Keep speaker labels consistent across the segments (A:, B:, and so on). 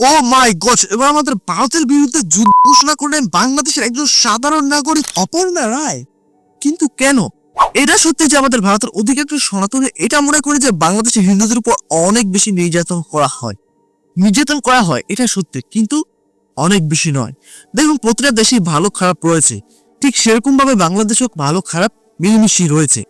A: ও মাই god এবার আমাদের ভারতের বিরুদ্ধে যুদ্ধ ঘোষণা করলেন বাংলাদেশের একজন সাধারণ নাগরিক অপর্ণা রায়। কিন্তু কেন? এটা সত্যি যে আমাদের ভারতের অধিকাংশ সনাতনী, এটা মনে করে যে বাংলাদেশের হিন্দুদের উপর অনেক বেশি নির্যাতন করা হয়। নির্যাতন করা হয়, এটা সত্যি, কিন্তু অনেক বেশি নয়। দেখুন, প্রতিটা দেশেই ভালো খারাপ রয়েছে। ঠিক সেরকম ভাবে বাংলাদেশেও ভালো খারাপ মিলেমিশি রয়েছে।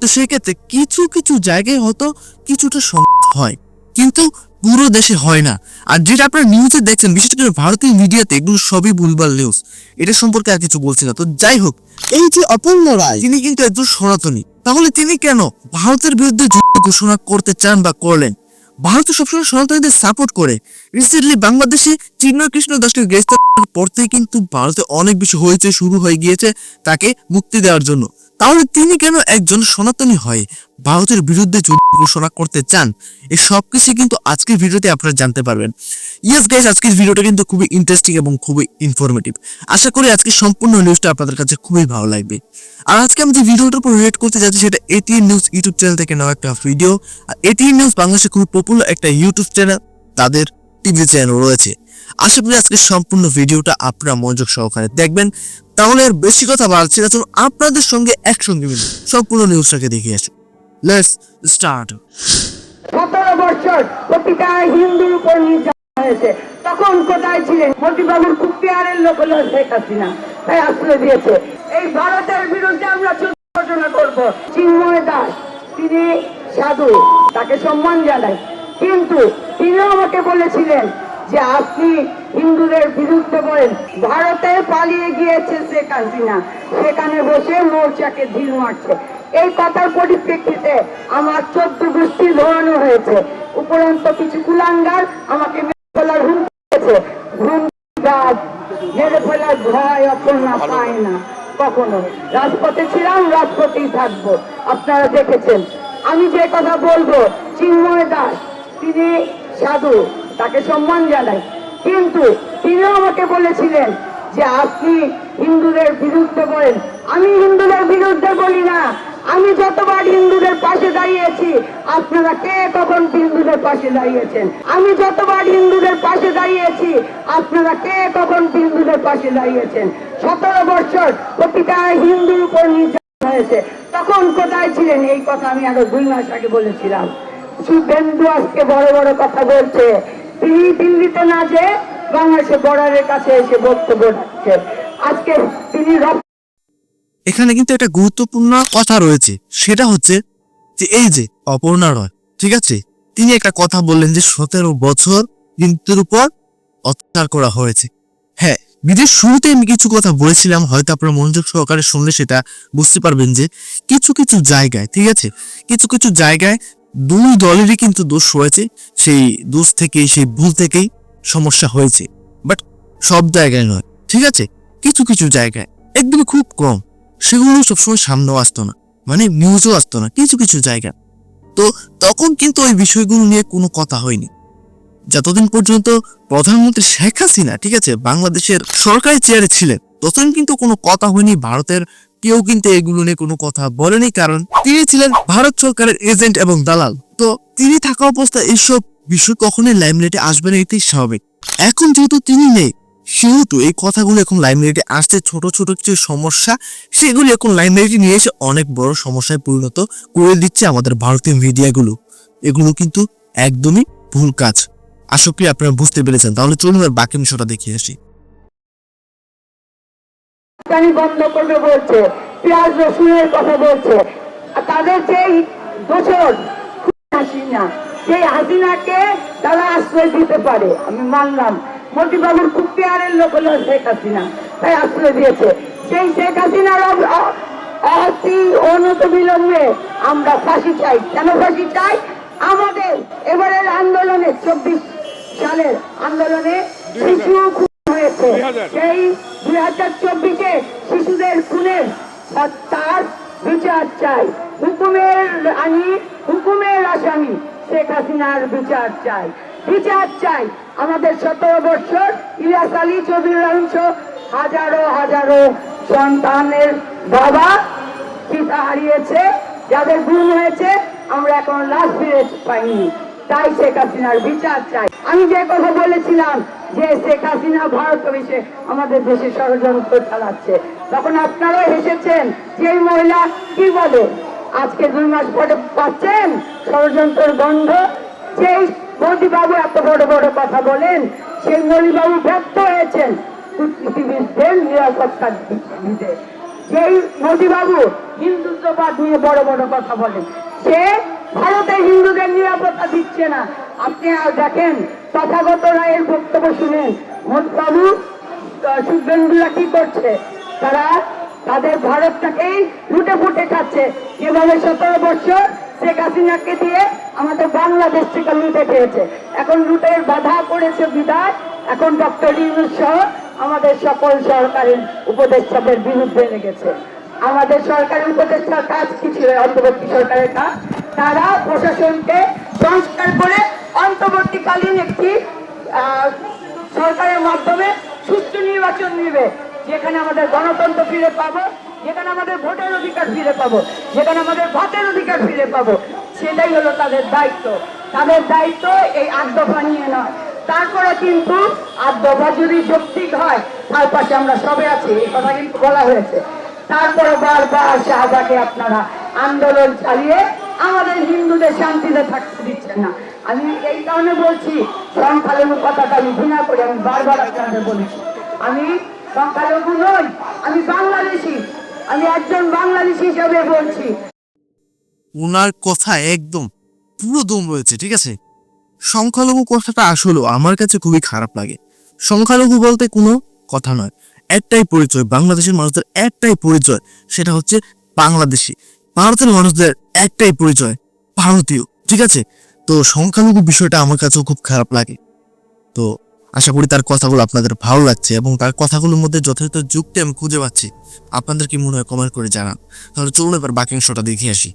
A: তো সেক্ষেত্রে কিছু কিছু জায়গায় হয়তো কিছুটা সমস্যা হয়। কিন্তু পুরো দেশে হয় না। আর যেটা আপনারা নিউজে দেখছেন, বিশেষ করে ভারতীয় মিডিয়াতে এগুলো সবই ভুলভাল নিউজ এটা সম্পর্কে আর কিছু বলছি না। তো যাই হোক, এই যে অপর্ণ রায়, তিনি কিন্তু একজন সনাতনী। তাহলে তিনি কেন ভারতের বিরুদ্ধে যুদ্ধ ঘোষণা করতে চান বা করলেন? ভারত সবসময় সনাতনীদের সাপোর্ট করে। রিসেন্টলি বাংলাদেশে চিন্ময় কৃষ্ণ দাসকে গ্রেফতার করার পর থেকে কিন্তু ভারতে অনেক বেশি হয়েছে শুরু হয়ে গিয়েছে তাকে মুক্তি দেওয়ার জন্য। তাহলে তিনি কেন একজন সনাতনী হয়? ভারতের বিরুদ্ধে যুদ্ধ ঘোষণা করতে চান, এই সব কিছু কিন্তু আজকের ভিডিওতে আপনারা জানতে পারবেন। ইয়েস গাইস আজকের ভিডিওটা কিন্তু খুবই ইন্টারেস্টিং এবং খুবই ইনফরমেটিভ আশা করি আজকে সম্পূর্ণ নিউজটা আপনাদের কাছে খুবই ভালো লাগবে। আর আজকে আমি যে ভিডিওটার উপর রেট করতে যাচ্ছি, সেটা এটিএন নিউজ ইউটিউব চ্যানেল থেকে নেওয়া একটা ভিডিও আর এটিএন নিউজ বাংলাদেশে খুবই পপুলার একটা ইউটিউব চ্যানেল তাদের টিভি চ্যানেল রয়েছে। আশা করি আজকে সম্পূর্ণ ভিডিওটা আপনারা মনোযোগ সহকারে দেখবেন। তাহলে আর বেশি কথা বাড়ছে না, চলুন আপনাদের সঙ্গে একসঙ্গে মিলে সম্পূর্ণ নিউজটাকে দেখে আসি।
B: নির্যাতন হয়েছে। তখন কোথায় ছিলেন? মতিবাবুর লোক হলো শেখ হাসিনা। তাই আশ্রয় দিয়েছে। এই ভারতের বিরুদ্ধে আমরা করব। চিন্ময় দাস, তিনি সাধু, তাকে সম্মান জানাই। কিন্তু তিনিও আমাকে বলেছিলেন যে আপনি হিন্দুদের বিরুদ্ধে বলেন, ভারতে পালিয়ে গিয়েছে শেখ হাসিনা। সেখানে বসে মোর্চাকে ঢিল মারছে। এই কথার পরিপ্রেক্ষিতে আমার চোদ্দ গোষ্ঠী ধরানো হয়েছে। উপরন্ত কিছু কুলাঙ্গার আমাকে মেরে ফেলার হুমকি দিয়েছে। হুমকি গাছ মেরে ফেলার ভয় অপর্ণা পায় না কখনো। রাজপথে ছিলাম রাজপথেই থাকব। আপনারা দেখেছেন। আমি যে কথা বলব চিন্ময় দাস তিনি সাধু তাকে সম্মান জানাই। কিন্তু তিনিও আমাকে বলেছিলেন যে আপনি হিন্দুদের বিরুদ্ধে বলেন। আমি হিন্দুদের বিরুদ্ধে বলি না। আমি যতবার হিন্দুদের পাশে দাঁড়িয়েছি, আপনারা কে কখন হিন্দুদের পাশে দাঁড়িয়েছেন? আমি যতবার হিন্দুদের পাশে দাঁড়িয়েছি, আপনারা কে কখন হিন্দুদের পাশে দাঁড়িয়েছেন? সতেরো বছর প্রতিটা হিন্দুর উপর নির্যাতন হয়েছে। তখন কোথায় ছিলেন? এই কথা আমি আরও দুই মাস আগে বলেছিলাম। শুভেন্দু আজকে বড় বড় কথা বলছে। তিনি দিল্লিতে না যে বাংলাদেশে বর্ডারের কাছে এসে বক্তব্য আজকে তিনি
A: এখানে কিন্তু একটা গুরুত্বপূর্ণ কথা রয়েছে। সেটা হচ্ছে যে এই যে অপর্ণা রয়, ঠিক আছে? তিনি একটা কথা বললেন যে সতেরো বছর হিন্দুদের উপর অত্যাচার করা হয়েছে। হ্যাঁ বিদেশ শুরুতে আমি কিছু কথা বলেছিলাম, হয়তো আপনারা মনোযোগ সহকারে শুনলে সেটা বুঝতে পারবেন যে কিছু কিছু জায়গায়, ঠিক আছে? কিছু কিছু জায়গায় দুই দলেরই কিন্তু দোষ রয়েছে। সেই দোষ থেকেই, সেই ভুল থেকেই সমস্যা হয়েছে। বাট সব জায়গায় নয়, ঠিক আছে? কিছু কিছু জায়গায়, একদমই খুব কম। সেগুলো সবসময় সামনেও আসতো না। মানে নিউজও আসতো না, কিছু কিছু জায়গা। তো তখন কিন্তু ওই বিষয়গুলো নিয়ে কোনো কথা হয়নি। যতদিন পর্যন্ত প্রধানমন্ত্রী শেখ হাসিনা, ঠিক আছে, বাংলাদেশের সরকারি চেয়ারে ছিলেন, ততদিন কিন্তু কোনো কথা হয়নি, ভারতের কেউ কিন্তু এগুলো নিয়ে কোনো কথা বলেনি, কারণ তিনি ছিলেন ভারত সরকারের এজেন্ট এবং দালাল। তো তিনি থাকা অবস্থায় এইসব বিষয় কখনোই লাইমলাইটে আসবে না, এটাই স্বাভাবিক। এখন যেহেতু তিনি নেই সেহেতু এই কথাগুলো এখন লাইমলাইটে আসছে, ছোট ছোট কিছু সমস্যা, সেগুলি এখন লাইমলাইটে নিয়ে এসে অনেক বড় সমস্যায় পরিণত করে দিচ্ছে আমাদের ভারতীয় মিডিয়াগুলো এগুলো কিন্তু একদমই ভুল কাজ। আশা করি আপনারা বুঝতে পেরেছেন। তাহলে চলুন আর বাকি বিষয়টা দেখিয়ে আসি।
B: বন্ধ বলছে, পেঁয়াজ, রসুনের কথা বলছে। তাদের যেই দোষর হাসিনা, সেই হাসিনাকে তারা আশ্রয় দিতে পারে। আমি মানলাম। মতিবাবুর খুব পেয়ারের লোক হলো শেখ হাসিনা। তাই আশ্রয় দিয়েছে। সেই শেখ হাসিনার অতি অনত বিলম্বে আমরা ফাঁসি চাই। কেন ফাঁসি চাই? আমাদের এবারের আন্দোলনে চব্বিশ সালের আন্দোলনে শিশু খুন হয়েছে। সেই দুই হাজার চব্বিশে শিশুদের খুনের তার বিচার চাই। হুকুমের আনি হুকুমের আসামি শেখ হাসিনার বিচার চাই। বিচার চাই। আমাদের সতেরো বছর ইলিয়াস আলী চৌধুরী অংশ হাজারো হাজারো সন্তানের বাবা পিতা হারিয়েছে, যাদের গুণ হয়েছে, আমরা এখন লাশ ফিরে পাইনি। তাই শেখ হাসিনার বিচার চাই। আমি যে কথা বলেছিলাম যে শেখ হাসিনা ভারত এসে আমাদের দেশে ষড়যন্ত্র চালাচ্ছে, তখন আপনারাও হেসেছেন যে মহিলা কি বলে? আজকে দুই মাস পরে পাচ্ছেন ষড়যন্ত্রের গন্ধ যেই মোদীবাবু এত বড় বড় কথা বলেন সেই মোদীবাবু ব্যর্থ হয়েছেন। যেই মোদীবাবু হিন্দুত্ববাদ নিয়ে বড় বড় কথা বলেন, সে ভারতে হিন্দুদের নিরাপত্তা দিচ্ছে না। আপনি দেখেন, তথাগত রায়ের বক্তব্য শুনেন, মোদবাবু শুভেন্দুরা কি করছে? তারা তাদের ভারতটাকেই লুটে ফুটে খাচ্ছে। যেভাবে সতেরো বছর শেখ হাসিনাকে দিয়ে আমাদের বাংলাদেশ থেকে লুটে খেয়েছে। এখন লুটের বাধা করেছে বিদায় এখন ডক্টর ইউনুস সহ আমাদের সকল সরকারের উপদেষ্টাদের বিরুদ্ধে লেগেছে। আমাদের সরকারের উপদেষ্টার কাজ কি ছিল? অন্তর্বর্তী সরকারের কাজ। তারা প্রশাসনকে সংস্কার করে অন্তর্বর্তীকালীন একটি সরকারের মাধ্যমে সুষ্ঠু নির্বাচন নিবে। যেখানে আমাদের গণতন্ত্র ফিরে পাবো। যেখানে আমাদের ভোটের অধিকার ফিরে পাবো, যেখানে আমাদের ভাতের অধিকার ফিরে পাবো, সেটাই হলো তাদের দায়িত্ব। তাদের দায়িত্ব এই আট দফা নিয়ে নয়। তারপরে কিন্তু আট দফা যদি যৌক্তিক হয়, তার পাশে আমরা সবে আছি, এই কথা কিন্তু বলা হয়েছে। তারপরে বারবার শাহবাগে আপনারা আন্দোলন চালিয়ে আমাদের হিন্দুদের শান্তিতে থাকতে দিচ্ছেন না। আমি এই কারণে বলছি, সংখ্যালঘু কথাটা আমি ঘৃণা করি, আমি বারবার আপনাদের বলেছি। আমি সংখ্যালঘু নই, আমি বাংলাদেশি। আমি একজন বাংলাদেশি হিসেবে বলছি।
A: ওনার কথা একদম পুরো দম রয়েছে, ঠিক আছে? সংখ্যালঘু কথাটা আসলেও আমার কাছে খুবই খারাপ লাগে। সংখ্যালঘু বলতে কোনো কথা নয়। একটাই পরিচয়, বাংলাদেশের মানুষদের একটাই পরিচয়, সেটা হচ্ছে বাংলাদেশি। ভারতের মানুষদের একটাই পরিচয়, ভারতীয়, ঠিক আছে? তো সংখ্যালঘু বিষয়টা আমার কাছেও খুব খারাপ লাগে। তো আশা করি তার কথাগুলো আপনাদের ভালো লাগছে এবং তার কথাগুলোর মধ্যে যথাযথ যুক্তি আমি খুঁজে পাচ্ছি। আপনাদের কি মনে হয় কমেন্ট করে জানান। তাহলে চলুন এবার বাকি অংশটা দেখে আসি।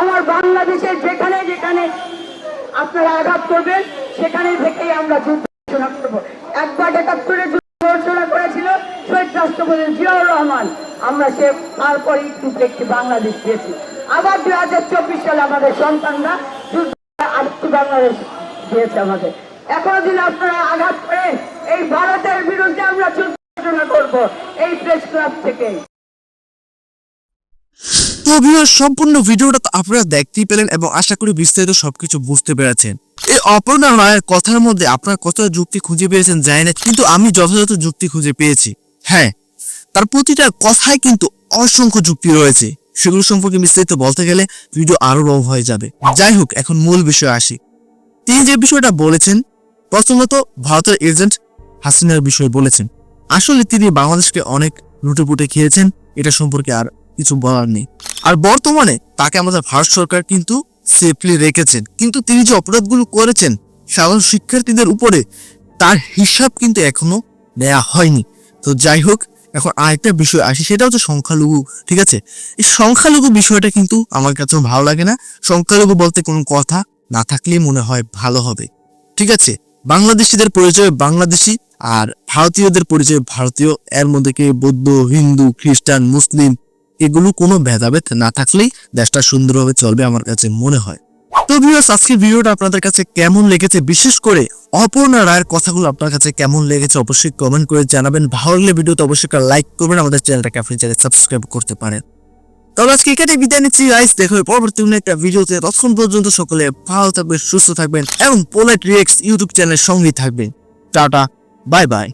B: আমার বাংলাদেশের যেখানে যেখানে আপনারা আঘাত করবেন, সেখানে থেকেই আমরা যুদ্ধ ঘোষণা করব। একবার একাত্তরে যুদ্ধ ঘোষণা করেছিল শহীদ রাষ্ট্রপতি জিয়াউর রহমান। আমরা সে তারপরেই কিন্তু একটি বাংলাদেশ পেয়েছি। আবার দুই হাজার চব্বিশ সালে আমাদের সন্তানরা যুদ্ধ আরেকটি বাংলাদেশ দিয়েছে আমাদের। এখন আপনারা আঘাত করেন এই ভারতের বিরুদ্ধে আমরা যুদ্ধ ঘোষণা করব, এই প্রেস ক্লাব থেকে।
A: তো ভিউয়ার সম্পূর্ণ ভিডিওটা তো আপনারা দেখতেই পেলেন এবং আশা করি বিস্তারিত সবকিছু বুঝতে পেরেছেন। এই অপর্ণা রায়ের কথার মধ্যে আপনারা কতটা যুক্তি খুঁজে পেয়েছেন জানি না, কিন্তু আমি যথাযথ যুক্তি খুঁজে পেয়েছি। হ্যাঁ তার প্রতিটা কথায় কিন্তু অসংখ্য যুক্তি রয়েছে। সেগুলো সম্পর্কে বিস্তারিত বলতে গেলে ভিডিও আরও লং হয়ে যাবে। যাই হোক, এখন মূল বিষয়ে আসি। তিনি যে বিষয়টা বলেছেন প্রথমত ভারতের এজেন্ট হাসিনার বিষয়ে বলেছেন। আসলে তিনি বাংলাদেশকে অনেক লুটেপুটে খেয়েছেন, এটা সম্পর্কে আর কিছু বলার নেই। আর বর্তমানে তাকে আমাদের ভারত সরকার কিন্তু সেফলি রেখেছেন। কিন্তু তিনি যে অপরাধগুলো করেছেন, সাধারণ শিক্ষার্থীদের উপরে তার হিসাব কিন্তু এখনও নেওয়া হয়নি। তো যাই হোক, এখন আরেকটা বিষয় আসি, সেটা হচ্ছে সংখ্যালঘু, ঠিক আছে? এই সংখ্যালঘু বিষয়টা কিন্তু আমার কাছে ভালো লাগে না। সংখ্যালঘু বলতে কোনো কথা না থাকলেই মনে হয় ভালো হবে, ঠিক আছে? বাংলাদেশিদের পরিচয় বাংলাদেশি আর ভারতীয়দের পরিচয় ভারতীয়। এর মধ্যে কি বৌদ্ধ, হিন্দু, খ্রিস্টান, মুসলিম, এগুলো কোনো ভেদাভেদ না থাকলেই দেশটা সুন্দরভাবে চলবে আমার কাছে মনে হয়। তো ভিউয়ার্স আজকের ভিডিওটা আপনাদের কাছে কেমন লেগেছে? বিশেষ করে অপর্ণা রায়ের কথাগুলো আপনার কাছে কেমন লেগেছে অবশ্যই কমেন্ট করে জানাবেন। ভালো লাগলে ভিডিওতে অবশ্যই লাইক করবেন। আমাদের চ্যানেলটাকে আপনি চাইলে সাবস্ক্রাইব করতে পারেন। তাহলে আজকে এখানে বিদায় নিচ্ছি, গাইস। দেখো পরবর্তী অন্য একটা ভিডিওতে। ততক্ষণ পর্যন্ত সকলে ভালো থাকবেন, সুস্থ থাকবেন এবং পোলাইট রিয়েক্স ইউটিউব চ্যানেল সঙ্গেই থাকবেন। Tata bye bye